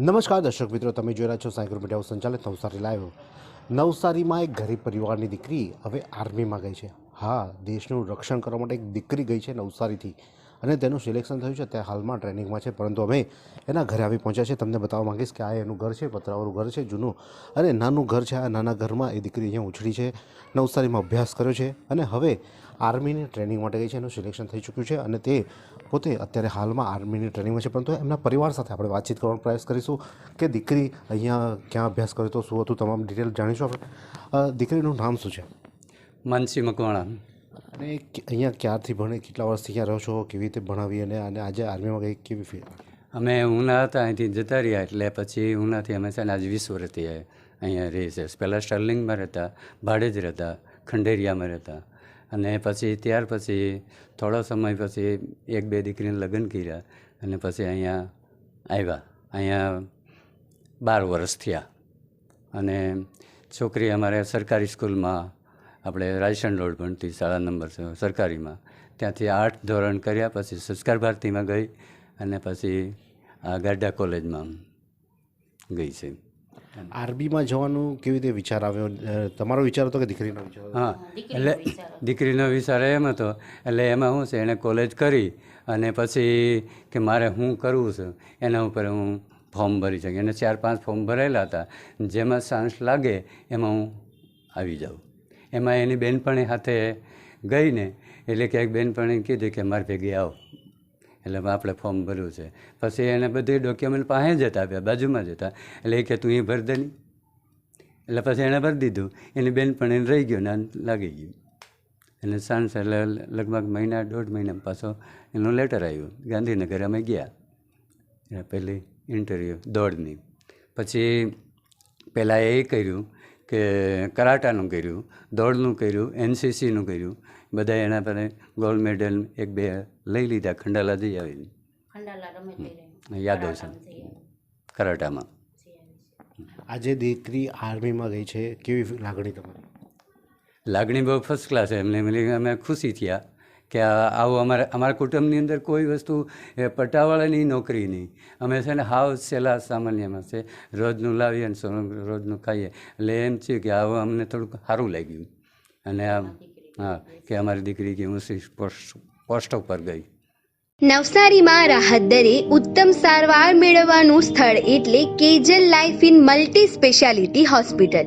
નમસ્કાર દર્શક મિત્રો, તમે જોઈ રહ્યા છો સાયકલ મીડિયા સંચાલિત નવસારી લાઈવ નવસારીમાં એક ગરીબ પરિવારની દીકરી હવે આર્મીમાં ગઈ છે. હા, દેશનું રક્ષણ કરવા માટે એક દીકરી ગઈ છે નવસારીથી. અને તેનું સિલેક્શન થયું છે, તે હાલમાં ટ્રેનિંગમાં છે. પરંતુ અમે એના ઘરે આવી પહોંચ્યા છે તમને બતાવવા માંગીશ કે આ એનું ઘર છે, પતરાવાળું ઘર છે, જૂનું. અને નાનું ઘર છે, આ નાના ઘરમાં એ દીકરી અહીંયા ઉછળી છે. નવસારીમાં અભ્યાસ કર્યો છે. અને હવે આર્મીની ટ્રેનિંગ માટે ગઈ છે, એનું સિલેક્શન થઈ ચૂક્યું છે. અને તે પોતે અત્યારે હાલમાં આર્મીની ટ્રેનિંગમાં છે. પરંતુ એમના પરિવાર સાથે આપણે વાતચીત કરવાનો પ્રયાસ કરીશું કે દીકરી અહીંયા ક્યાં અભ્યાસ કર્યો તો, શું હતું, તમામ ડિટેલ જાણીશું આપણે. દીકરીનું નામ શું છે? માનસી મકવાણા. અને અહીંયા ક્યારથી ભણે, કેટલા વર્ષથી ક્યાં રહો છો, કેવી રીતે ભણાવી અને અને આજે આર્મીમાં ગઈ કેવી ફી અમે ઉના હતા, અહીંથી જતા રહ્યા, એટલે પછી ઉનાથી અમે છે ને આજે વીસ વર્ષથી અહીંયા રહી છે. પહેલાં સ્ટર્લિંગમાં રહેતા, ભાડે જ રહેતા, ખંડેરિયામાં રહેતા. અને પછી ત્યાર પછી થોડો સમય પછી એક બે દીકરીને લગ્ન કર્યા અને પછી અહીંયા આવ્યા. અહીંયા બાર વર્ષ થયા. અને છોકરી અમારે સરકારી સ્કૂલમાં આપણે રાજસ્થાન રોડ ભણતી શાળા નંબર છે સરકારીમાં. ત્યાંથી આઠ ધોરણ કર્યા પછી સંસ્કાર ભારતીમાં ગઈ અને પછી આ ગાડા કોલેજમાં ગઈ છે. આરબીમાં જવાનું કેવી રીતે વિચાર આવ્યો? તમારો વિચાર હતો કે દીકરીનો વિચાર હા. એટલે દીકરીનો વિચાર એમ હતો. એટલે એમાં શું છે એણે કોલેજ કરી અને પછી કે મારે શું કરવું છે એના ઉપર હું ફોર્મ ભરી શકું. એને ચાર પાંચ ફોર્મ ભરેલા હતા. જેમાં ચાન્સ લાગે એમાં હું આવી જાઉં. એમાં એની બેનપણી સાથે ગઈને એટલે ક્યાંક બેનપણી કીધું કે મારે ભેગી આવો. એટલે આપણે ફોર્મ ભર્યું છે. પછી એને બધી ડોક્યુમેન્ટ પાસે જતા આપ્યા બાજુમાં જતા એટલે એ કે તું એ ભરી દે એટલે પછી એણે ભરી દીધું. એની બેનપણી એને રહી ગયો ને લાગી ગયું. એટલે સાંજ એટલે લગભગ મહિના, દોઢ મહિના પાછો એનું લેટર આવ્યું. ગાંધીનગર અમે ગયા. એટલે પહેલી ઇન્ટરવ્યૂ દોડની. પછી પહેલાં એ કર્યું. કે કરાટાનું કર્યું દોડનું કર્યું એનસીસીનું કર્યું બધા એના પર ગોલ્ડ મેડલ એક બે લઈ લીધા ખંડાલા જઈ આવીને. યાદવ છે. કરાટામાં આજે દીકરી આર્મીમાં ગઈ છે કેવી લાગણી તમારી? લાગણી બહુ ફર્સ્ટ ક્લાસ એમને મળી અમે ખુશી થયા. કે આવું અમારા અમારા કુટુંબની અંદર કોઈ વસ્તુ પટાવાળાની નોકરી નહીં. અમે છે ને હાવ સેલા સામાન્યમાં છે. રોજનું લાવીએ અને સોનું રોજનું ખાઈએ. એટલે એમ છે કે આવું અમને થોડુંક સારું લાગ્યું. અને આમ, હા, કે અમારી દીકરી કે હું પોસ્ટ પોસ્ટ ઉપર ગઈ. નવસારીમાં રાહત દરે ઉત્તમ સારવાર મેળવવાનું સ્થળ એટલે Kejal life in multi speciality hospital.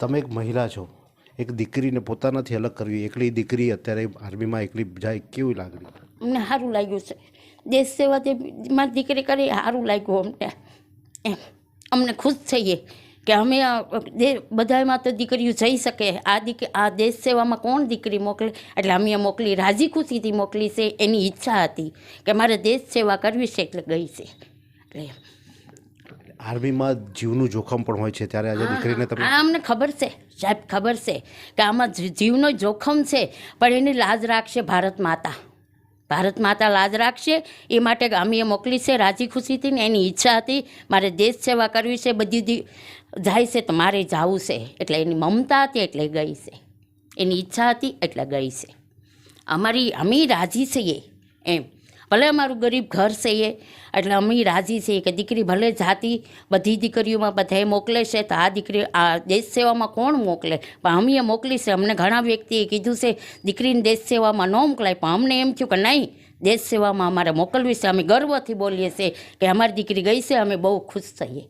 તમે એક મહિલા છો, એક દીકરીને પોતાનાથી અલગ કરવી, એકલી દીકરી અત્યારે આર્મીમાં એકલી જાય કેવી લાગણી? અમને સારું લાગ્યું છે. દેશ સેવા તે મારી દીકરી કરી, સારું લાગ્યું અમને. એમ. અમને ખુશ થઈએ કે અમે બધામાં તો દીકરીઓ જઈ શકે. આ દીક આ દેશ સેવામાં કોણ દીકરી મોકલે? એટલે અમે મોકલી, રાજી ખુશીથી મોકલી છે એની ઈચ્છા હતી કે મારે દેશ સેવા કરવી છે એટલે ગઈ છે. એટલે આર્મીમાં જીવનું જોખમ પણ હોય છે. ત્યારે આજે દીકરીને તમે અમને ખબર છે સાહેબ ખબર છે કે આમાં જીવનો જોખમ છે પણ એની લાજ રાખશે ભારત માતા. ભારત માતા લાજ રાખશે એ માટે અમે મોકલી છે રાજી ખુશીથી ને એની ઈચ્છા હતી મારે દેશ સેવા કરવી છે બધી જાય છે તો મારે જવું છે. એટલે એની મમતા હતી એટલે ગઈ છે. એની ઈચ્છા હતી એટલે ગઈ છે. અમારી અમે રાજી છીએ એમ. ભલે અમારું ગરીબ ઘર છે એ, એટલે અમે રાજી છીએ કે દીકરી ભલે જાતી, બધી દીકરીઓમાં બધાએ મોકલે છે, તો આ દીકરી, આ દેશ સેવામાં કોણ મોકલે? પણ અમે મોકલી છે. અમને ઘણા વ્યક્તિએ કીધું છે, દીકરીને દેશ સેવામાં ન મોકલાય. પણ અમને એમ થયું કે નહીં, દેશ સેવામાં અમારે મોકલવી છે. અમે ગર્વથી બોલીએ છીએ કે અમારી દીકરી ગઈ છે, અમે બહુ ખુશ થઈએ.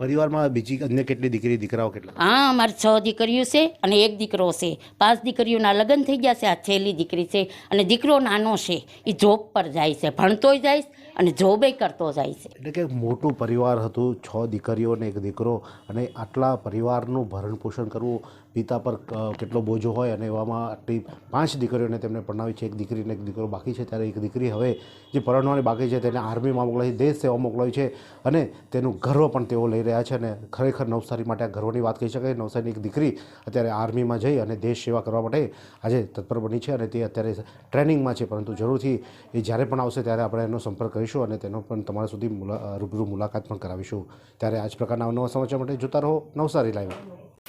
પરિવારમાં બીજી અન્ય કેટલી દીકરી દીકરાઓ કેટલા? હા અમારે છ દીકરીઓ છે અને એક દીકરો છે. પાંચ દીકરીઓના લગ્ન થઈ ગયા છે. આ છેલ્લી દીકરી છે અને દીકરો નાનો છે. એ જોબ પર જાય છે. ભણતોય જાય છે અને જોબે કરતો જાય છે. એટલે કે મોટું પરિવાર હતું છ દીકરીઓ અને એક દીકરો અને આટલા પરિવારનું ભરણ પોષણ કરવું પિતા પર કેટલો બોજો હોય અને એવામાં આટલી પાંચ દીકરીઓને તેમને પરણાવી છે. એક દીકરી અને એક દીકરો બાકી છે, ત્યારે એક દીકરી હવે જે પરણવાની બાકી છે તેને આર્મીમાં મોકલાવી દેશ સેવા મોકલાવી છે અને તેનું ગર્વ પણ તેઓ લઈ રહ્યા છે અને ખરેખર નવસારી માટે આ ગર્વની વાત કહી શકાય. નવસારીની એક દીકરી અત્યારે આર્મીમાં જઈ અને દેશ સેવા કરવા માટે આજે તત્પર બની છે અને તે અત્યારે ટ્રેનિંગમાં છે. પરંતુ જરૂરથી એ જ્યારે પણ આવશે ત્યારે આપણે એનો સંપર્ક કરીશું અને તેનો પણ તમારા સુધી મુલા, રૂબરૂ મુલાકાત પણ કરાવીશું. ત્યારે આ જ પ્રકારના નવા સમાચાર માટે જોતા રહો નવસારી લાઈવ.